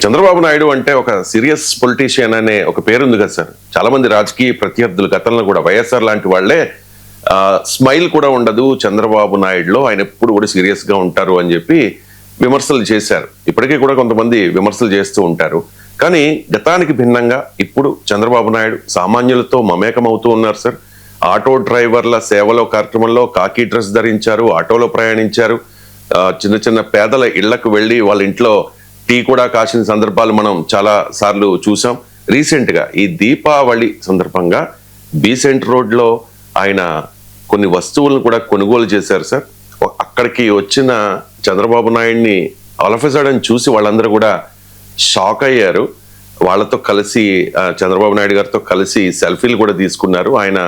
చంద్రబాబు నాయుడు అంటే ఒక serious politician అనే ఒక పేరు ఉంది కదా సార్. చాలా మంది రాజకీయ ప్రత్యర్థులు గతంలో కూడా వైఎస్ఆర్ లాంటి వాళ్ళే స్మైల్ కూడా ఉండదు చంద్రబాబు నాయుడులో ఆయన ఎప్పుడు కూడా సీరియస్గా ఉంటారు అని చెప్పి విమర్శలు చేశారు. ఇప్పటికీ కూడా కొంతమంది విమర్శలు చేస్తూ ఉంటారు. కానీ గతానికి భిన్నంగా ఇప్పుడు చంద్రబాబు నాయుడు సామాన్యులతో మమేకం అవుతూ ఉన్నారు సార్. ఆటో డ్రైవర్ల సేవలో కార్యక్రమంలో కాకి డ్రెస్ ధరించారు ఆటోలో ప్రయాణించారు. చిన్న చిన్న పేదల ఇళ్ళకు వెళ్ళి వాళ్ళ ఇంట్లో టీ కూడా కాసిన సందర్భాలు మనం చాలా సార్లు చూసాం. రీసెంట్గా ఈ దీపావళి సందర్భంగా బీసెంట్ రోడ్లో ఆయన కొన్ని వస్తువులను కూడా కొనుగోలు చేశారు సార్. అక్కడికి వచ్చిన చంద్రబాబు నాయుడిని అలఫెసడని చూసి వాళ్ళందరూ కూడా షాక్ అయ్యారు. వాళ్ళతో కలిసి ఆ, చంద్రబాబు నాయుడు గారితో కలిసి సెల్ఫీలు కూడా తీసుకున్నారు. ఆయన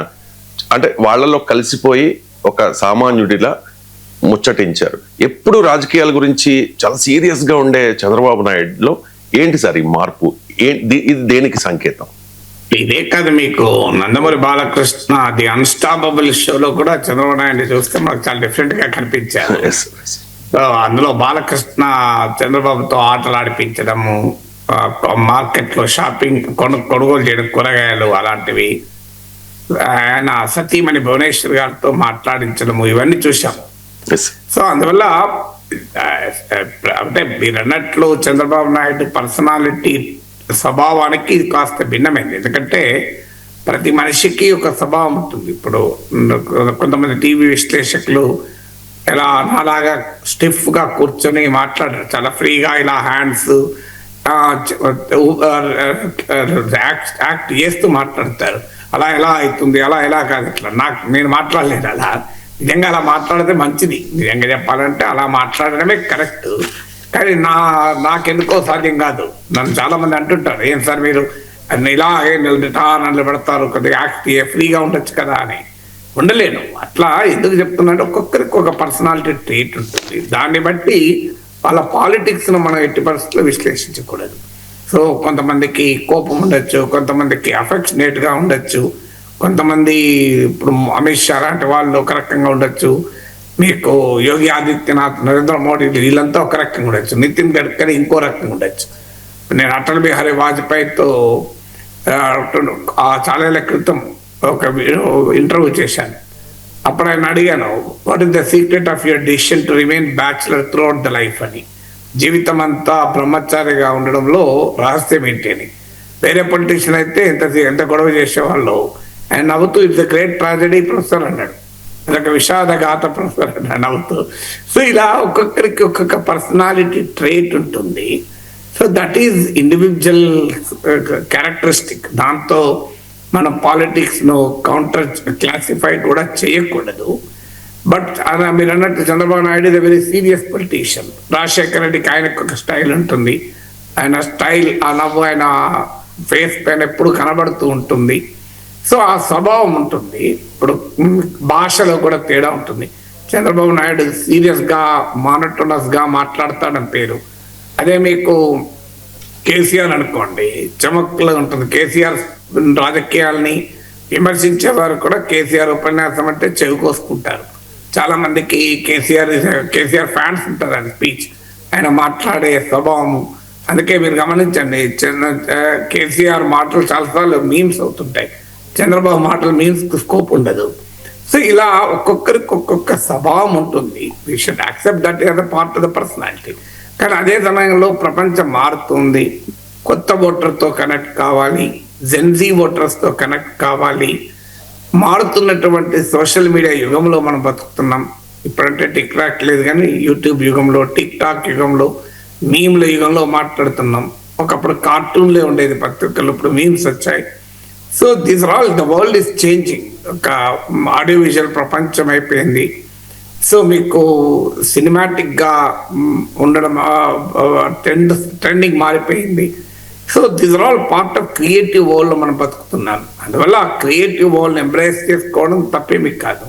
అంటే వాళ్ళలో కలిసిపోయి ఒక సామాన్యుడిలా ముచ్చటించారు. ఎప్పుడు రాజకీయాల గురించి చాలా సీరియస్గా ఉండే చంద్రబాబు నాయుడులో ఏంటి సార్ ఈ మార్పు? ఇది దేనికి సంకేతం? ఇదే కాదు మీకు నందమూరి బాలకృష్ణ ది అన్స్టాపబుల్ షోలో కూడా చంద్రబాబు నాయుడు చూస్తే మనకు చాలా డిఫరెంట్గా కనిపించారు అందులో బాలకృష్ణ చంద్రబాబుతో ఆటలు ఆడిపించడము మార్కెట్లో షాపింగ్ కొను కొనుగోలు చేయడం కూరగాయలు అలాంటివి. ఆయన సతీమణి భువనేశ్వర్ గారితో మాట్లాడించడము ఇవన్నీ చూసాం. సో అందువల్ల అంటే మీరు అన్నట్లు చంద్రబాబు నాయుడు పర్సనాలిటీ స్వభావానికి ఇది కాస్త భిన్నమైంది. ఎందుకంటే ప్రతి మనిషికి ఒక స్వభావం ఉంటుంది. ఇప్పుడు కొంతమంది టీవీ విశ్లేషకులు ఎలా నాలాగా స్టిఫ్గా కూర్చొని మాట్లాడారు. చాలా ఫ్రీగా ఇలా హ్యాండ్స్ యాక్ట్ యాక్ట్ చేస్తూ మాట్లాడతారు. అలా ఎలా అవుతుంది అలా ఎలా కాదు అట్లా. నాకు నేను మాట్లాడలేదు అలా. నిజంగా అలా మాట్లాడితే మంచిది. నిజంగా చెప్పాలంటే అలా మాట్లాడడమే కరెక్ట్. కానీ నా నాకెందుకో సాధ్యం కాదు. నన్ను చాలా మంది అంటుంటారు ఏం సార్ మీరు? ఇలా నన్ను పెడతారు కొద్దిగా యాక్టివ్ ఫ్రీగా ఉండొచ్చు కదా అని. ఉండలేను. అట్లా ఎందుకు చెప్తున్నానంటే ఒక్కొక్కరికి ఒక పర్సనాలిటీ ట్రీట్ ఉంటుంది. దాన్ని బట్టి వాళ్ళ పాలిటిక్స్ను మనం ఎట్టి పరిస్థితుల్లో విశ్లేషించకూడదు. సో కొంతమందికి కోపం ఉండొచ్చు కొంతమందికి అఫెక్షనేట్గా ఉండొచ్చు. కొంతమంది ఇప్పుడు అమిత్ షా లాంటి వాళ్ళు ఒక రకంగా ఉండొచ్చు. మీకు యోగి ఆదిత్యనాథ్ నరేంద్ర మోడీ వీళ్ళంతా ఒక రకంగా ఉండొచ్చు. నితిన్ గడ్కరీ ఇంకో రకంగా ఉండొచ్చు. నేను అటల్ బిహారీ వాజ్పేయితో ఆ, చాలా క్రితం ఒక ఇంటర్వ్యూ చేశాను. అప్పుడు ఆయన అడిగాను what is the secret of your decision to remain bachelor throughout the life అని. జీవితం అంతా బ్రహ్మచారిగా ఉండడంలో రహస్యం ఏంటి అని. వేరే పొలిటీషియన్ అయితే ఎంత ఎంత గొడవ చేసేవాళ్ళు. ఆయన నవ్వుతూ it's the great tragedy professor అన్నాడు. అదొక విషాదగాథ ప్రొఫెసర్ అన్నాడు నవ్వుతూ. సో ఇలా ఒక్కొక్కరికి ఒక్కొక్క పర్సనాలిటీ ట్రేట్ ఉంటుంది. So that is individual characteristic దాంతో మన పాలిటిక్స్ను కౌంటర్ క్లాసిఫై కూడా చేయకూడదు. బట్ అలా మీరు అన్నట్టు Chandrababu Naidu is very serious politician Rajasekhara రెడ్డికి ఆయనకు ఒక స్టైల్ ఉంటుంది. ఆయన స్టైల్ ఆ నవ్వు ఆయన ఫేస్ పైన ఎప్పుడు కనబడుతూ ఉంటుంది. సో ఆ స్వభావం ఉంటుంది. ఇప్పుడు భాషలో కూడా తేడా ఉంటుంది. చంద్రబాబు నాయుడు సీరియస్గా మానటోనస్గా మాట్లాడతాడని పేరు. అదే మీకు కేసీఆర్ అనుకోండి. చమక్లో ఉంటుంది. కేసీఆర్ రాజకీయాల్ని విమర్శించే వారు కూడా కేసీఆర్ ఉపన్యాసం అంటే చెవి కోసుకుంటారు. చాలా మందికి కేసీఆర్ కేసీఆర్ ఫ్యాన్స్ ఉంటారు ఆయన స్పీచ్. ఆయన మాట్లాడే స్వభావము అందుకే మీరు గమనించండి. చిన్న కేసీఆర్ మాటలు చాలాసార్లు మీమ్స్ అవుతుంటాయి. చంద్రబాబు మాటలు మీన్స్ స్కోప్ ఉండదు. సో ఇలా ఒక్కొక్కరికి ఒక్కొక్క స్వభావం ఉంటుంది. We should accept that is a part of the personality కానీ అదే సమయంలో ప్రపంచం మారుతుంది. కొత్త ఓటర్తో కనెక్ట్ కావాలి. జెన్జీ ఓటర్స్తో కనెక్ట్ కావాలి. మారుతున్నటువంటి సోషల్ మీడియా యుగంలో మనం బతుకుతున్నాం. ఇప్పుడంటే టిక్ టాక్ లేదు కానీ యూట్యూబ్ యుగంలో టిక్ టాక్ యుగంలో మీమ్ల యుగంలో మాట్లాడుతున్నాం. ఒకప్పుడు కార్టూన్లే ఉండేది. పత్రికలు ఇప్పుడు మీమ్స్ వచ్చాయి. So these all the world is changing ఒక ఆడియో విజువల్ ప్రపంచం అయిపోయింది. సో మీకు సినిమాటిక్గా ఉండడం ట్రెండ్ ట్రెండింగ్ మారిపోయింది. So this are all part of creative world మనం బతుకుతున్నాను అందువల్ల ఆ క్రియేటివ్ వరల్డ్ ఎంబ్రేస్ చేసుకోవడం తప్పేమీ కాదు.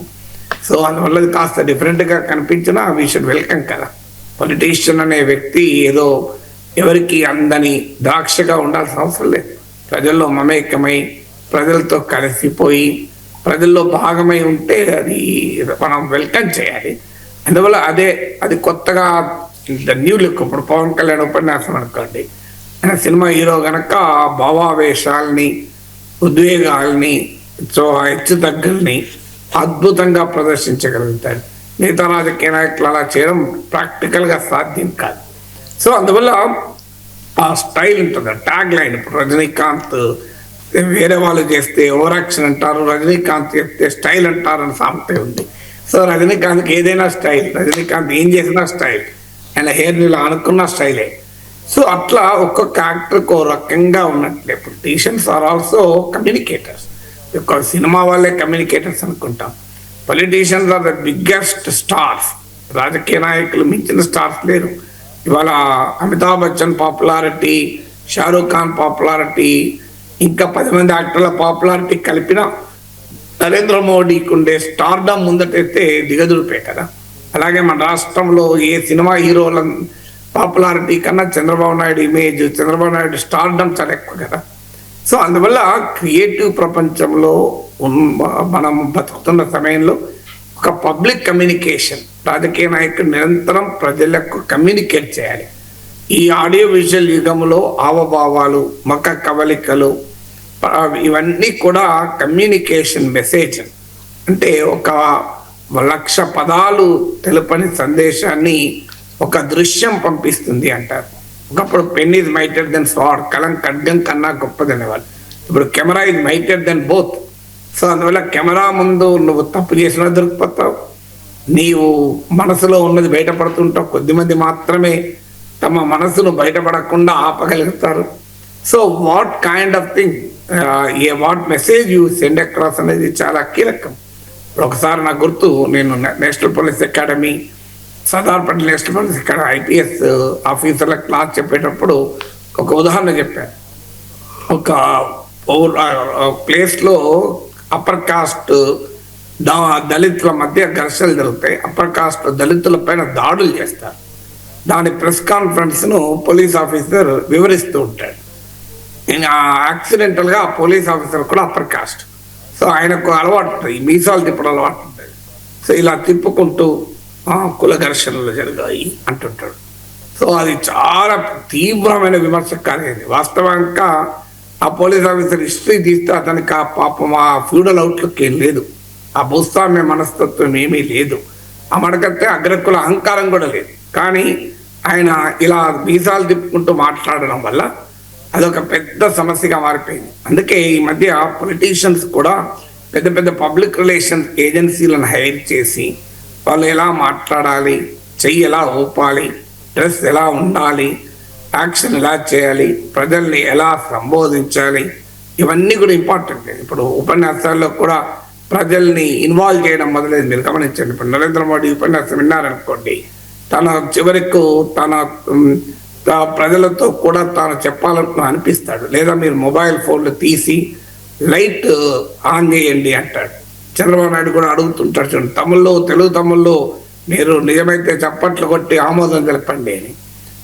సో అందువల్ల అది కాస్త డిఫరెంట్గా గా కనిపించినా వీ షుడ్ వెల్కమ్ కదా. పొలిటీషియన్ అనే వ్యక్తి ఏదో ఎవరికి అందని ద్రాక్షగా ఉండాల్సిన అవసరం లేదు. ప్రజల్లో మమేకమై ప్రజలతో కలిసిపోయి ప్రజల్లో భాగమై ఉంటే అది మనం వెల్కమ్ చేయాలి. అందువల్ల అదే అది కొత్తగా న్యూ లుక్. ఇప్పుడు పవన్ కళ్యాణ్ ఉపన్యాసం అనుకోండి. సినిమా హీరో గనక భావావేశాలని ఉద్వేగాల్ని సో హెచ్చు తగ్గుల్ని అద్భుతంగా ప్రదర్శించగలుగుతాడు మిగతా రాజకీయ నాయకులు అలా చేయడం ప్రాక్టికల్గా సాధ్యం కాదు. సో అందువల్ల ఆ స్టైల్ ఉంటుంది ట్యాగ్ లైన్. ఇప్పుడు రజనీకాంత్ వేరే వాళ్ళు చేస్తే ఓవర్ అంటారు రజనీకాంత్ చేస్తే స్టైల్ అంటారు అని సామెత ఉంది. సో రజనీకాంత్కి ఏదైనా స్టైల్ రజనీకాంత్ ఏం చేసినా స్టైల్. ఆయన హెయిర్ ఇలా అనుకున్న స్టైలే. సో అట్లా ఒక్కొక్క యాక్టర్కి ఓ రకంగా ఉన్నట్లే. పొలిటీషియన్స్ ఆర్ ఆల్సో కమ్యూనికేటర్స్ ఒక సినిమా వాళ్ళే కమ్యూనికేటర్స్ అనుకుంటాం. Politicians are the biggest stars రాజకీయ నాయకులు మించిన స్టార్స్ లేరు. ఇవాళ అమితాబ్ బచ్చన్ పాపులారిటీ షారూఖ్ ఖాన్ పాపులారిటీ ఇంకా పది మంది యాక్టర్ల పాపులారిటీ కలిపిన నరేంద్ర మోడీకి ఉండే స్టార్డమ్ ముందటైతే దిగదుడిపే కదా. అలాగే మన రాష్ట్రంలో ఏ సినిమా హీరోల పాపులారిటీ కన్నా చంద్రబాబు నాయుడు ఇమేజ్ చంద్రబాబు నాయుడు స్టార్డమ్ చాలా ఎక్కువ కదా. సో అందువల్ల క్రియేటివ్ ప్రపంచంలో మనం బతుకుతున్న సమయంలో ఒక పబ్లిక్ కమ్యూనికేషన్ రాజకీయ నాయకుడు నిరంతరం ప్రజలకు కమ్యూనికేట్ చేయాలి. ఈ ఆడియో విజువల్ యుగంలో ఆవభావాలు మక కవలికలు ఇవన్నీ కూడా కమ్యూనికేషన్ మెసేజ్. అంటే ఒక లక్ష పదాలు తెలుపని సందేశాన్ని ఒక దృశ్యం పంపిస్తుంది అంటారు. ఒకప్పుడు pen is mightier than sword కలం ఖడ్గం కన్నా గొప్పదనేవాళ్ళు. ఇప్పుడు camera is mightier than both so అందువల్ల కెమెరా ముందు నువ్వు తప్పు చేసినా దొరికిపోతావు. నీవు మనసులో ఉన్నది బయటపడుతుంటావు. కొద్దిమంది మాత్రమే తమ మనసును బయటపడకుండా ఆపగలుగుతారు. So what kind of thing a what message you send across అనేది చాలా కీలకం. ఒకసారి నాకు గుర్తు నేను national police academy Sardar national police academy IPS ఆఫీసర్ల క్లాస్ చెప్పేటప్పుడు ఒక ఉదాహరణ చెప్పాను ఒక ప్లేస్లో అప్పర్ కాస్ట్ దళితుల మధ్య ఘర్షణలు జరుగుతాయి. అప్పర్ కాస్ట్ దళితుల పైన దాడులు చేస్తారు. దాని ప్రెస్ కాన్ఫరెన్స్ను పోలీస్ ఆఫీసర్ వివరిస్తూ ఉంటాడు. నేను యాక్సిడెంటల్గా పోలీస్ ఆఫీసర్ కూడా అప్పర్ కాస్ట్. సో ఆయనకు అలవాటు ఉంటుంది. మీసాలు తిప్పడం అలవాటు ఉంటుంది. సో ఇలా తిప్పుకుంటూ కుల ఘర్షణలు జరిగాయి అంటుంటాడు. సో అది చాలా తీవ్రమైన విమర్శ కలిగింది వాస్తవంగా ఆ పోలీస్ ఆఫీసర్ హిస్టరీ తీస్తే అతనికి ఆ పాపం ఆ ఫ్యూడల్ అవుట్లుక్ ఏం లేదు. ఆ భూస్వామ్య మనస్తత్వం ఏమీ లేదు. ఆ మడకత్తే అగ్రకుల అహంకారం కూడా లేదు. కానీ ఆయన ఇలా మీసాలు తిప్పుకుంటూ మాట్లాడడం వల్ల అదొక పెద్ద సమస్యగా మారిపోయింది. అందుకే ఈ మధ్య పొలిటీషియన్స్ కూడా పెద్ద పెద్ద పబ్లిక్ రిలేషన్స్ ఏజెన్సీలను హైర్ చేసి వాళ్ళు ఎలా మాట్లాడాలి చెయ్యి ఎలా ఊపాలి డ్రెస్ ఎలా ఉండాలి యాక్షన్ ఎలా చేయాలి ప్రజల్ని ఎలా సంబోధించాలి ఇవన్నీ కూడా ఇంపార్టెంట్ ఇప్పుడు ఉపన్యాసాల్లో కూడా ప్రజల్ని ఇన్వాల్వ్ చేయడం మొదలైంది. మీరు గమనించండి. ఇప్పుడు నరేంద్ర మోడీ ఉపన్యాసం విన్నారనుకోండి. తన చివరకు తన ప్రజలతో కూడా తాను చెప్పాలనుకున్న అనిపిస్తాడు. లేదా మీరు మొబైల్ ఫోన్లు తీసి లైట్ ఆన్ చేయండి అంటాడు. చంద్రబాబు నాయుడు కూడా అడుగుతుంటాడు చూడండి తమిళ్ళో తెలుగు తమిళ్ళో మీరు నిజమైతే చప్పట్లు కొట్టి ఆమోదం తెలపండి అని.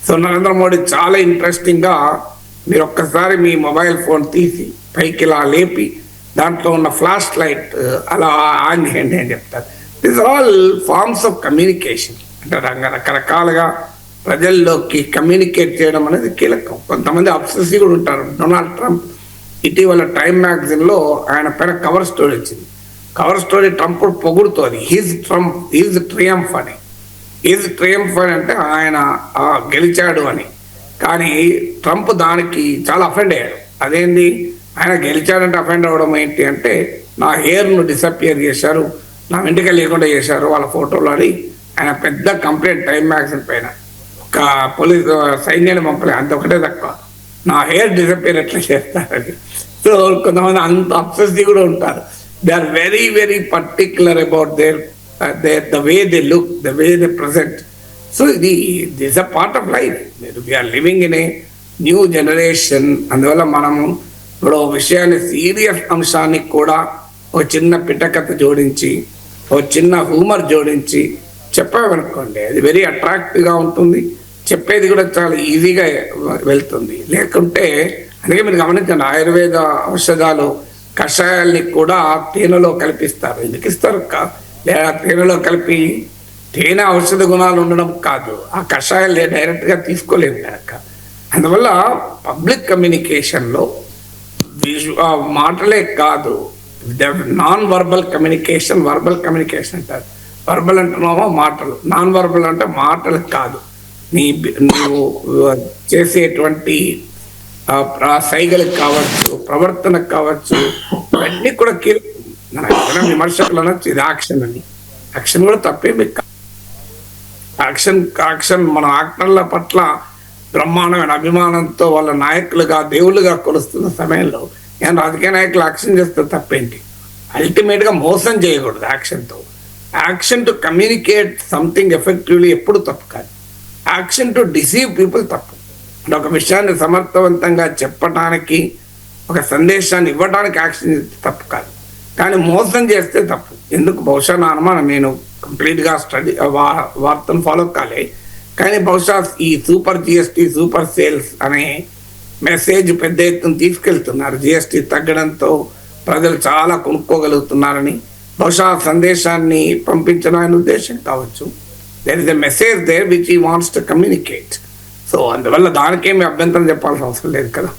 సో నరేంద్ర మోడీ చాలా ఇంట్రెస్టింగ్గా మీరు ఒక్కసారి మీ మొబైల్ ఫోన్ తీసి పైకి ఇలా లేపి దాంట్లో ఉన్న ఫ్లాష్ లైట్ అలా ఆన్ చేయండి అని చెప్తారు. This all forms of communication అంటే రంగ- రకరకాలుగా ప్రజల్లోకి కమ్యూనికేట్ చేయడం అనేది కీలకం. కొంతమంది అబ్సెసివ్ కూడా ఉంటారు. డొనాల్డ్ ట్రంప్ ఇటీవల టైమ్ మ్యాగజైన్లో ఆయన పైన కవర్ స్టోరీ వచ్చింది. కవర్ స్టోరీ ట్రంప్ పొగుడుతోంది. హీజ్ ట్రంప్ హీజ్ ట్రియంఫ్ అని. ఈజ్ ట్రియంఫ్ అని అంటే ఆయన గెలిచాడు అని. కానీ ట్రంప్ దానికి చాలా అఫెండ్ అయ్యాడు. అదేంటి ఆయన గెలిచాడంటే అఫెండ్ అవ్వడం ఏంటి అంటే నా హెయిర్ను డిసప్పియర్ చేశారు. నా వెంటక లేకుండా చేశారు వాళ్ళ ఫోటోలు అని ఆయన పెద్ద కంప్లైంట్ టైం మ్యాగజైన్ పైన. ఒక పోలీస్ సైన్యాన్ని పంపలే అంత ఒకటే తక్కువ. నా హెయిర్ డిసపియర్ ఎట్లా చేస్తారని సో కొంతమంది అంత అప్సెసివ్ కూడా ఉంటారు. They are very very particular about their their the way they look the way they present so ఇది this a part of life we are living in a new generation అందువల్ల మనము ఇప్పుడు విషయాన్ని serious అంశానికి కూడా ఒక చిన్న పిటకథ జోడించి ఒక చిన్న హ్యూమర్ జోడించి చెప్పామనుకోండి అది వెరీ అట్రాక్టివ్గా ఉంటుంది. చెప్పేది కూడా చాలా ఈజీగా వెళ్తుంది. లేకుంటే అందుకే మీరు గమనించండి ఆయుర్వేద ఔషధాలు కషాయాల్ని కూడా తేనెలో కల్పిస్తారు. ఎందుకు ఇస్తారు? లేదా తేనెలో కలిపి తేనె ఔషధ గుణాలు ఉండడం కాదు. ఆ కషాయాలు డైరెక్ట్గా తీసుకోలేము కనుక. అందువల్ల పబ్లిక్ కమ్యూనికేషన్లో విజు మాటలే కాదు. Non verbal communication verbal communication అంటారు. వర్బల్ అంటున్నామో మాటలు. నాన్ వర్బల్ అంటే మాటలు కాదు. నీ నువ్వు చేసేటువంటి సైగలకు కావచ్చు ప్రవర్తనకు కావచ్చు ఇవన్నీ కూడా కీలకం. మన విమర్శకులు అనొచ్చు ఇది యాక్షన్ అని యాక్షన్ కూడా తప్పేమి కాదు యాక్షన్ యాక్షన్ మన యాక్టర్ల పట్ల బ్రహ్మాండమైన అభిమానంతో వాళ్ళ నాయకులుగా దేవుళ్ళుగా కొలుస్తున్న సమయంలో నేను రాజకీయ నాయకులు యాక్షన్ చేస్తే తప్పేంటి? అల్టిమేట్గా మోసం చేయకూడదు యాక్షన్తో. Action to communicate something effectively ఎప్పుడు తప్పు కాదు. యాక్షన్ టు డిసీవ్ పీపుల్ తప్పు. అంటే ఒక విషయాన్ని సమర్థవంతంగా చెప్పడానికి ఒక సందేశాన్ని ఇవ్వడానికి యాక్షన్ తప్పు కాదు. కానీ మోసం చేస్తే తప్పు. ఎందుకు? బహుశా నా అనుమానం నేను కంప్లీట్గా స్టడీ వా- వార్తను ఫాలో కాలే. కానీ బహుశా ఈ సూపర్ జిఎస్టీ సూపర్ సేల్స్ అనే మెసేజ్ పెద్ద ఎత్తున తీసుకెళ్తున్నారు. జిఎస్టీ తగ్గడంతో ప్రజలు చాలా కొనుక్కోగలుగుతున్నారని. బహుశా సందేశాన్ని పంపించడం ఆయన ఉద్దేశం కావచ్చు. There is a message there which he wants to communicate so అందువల్ల దానికేమి అభ్యంతరం చెప్పాల్సిన అవసరం లేదు కదా.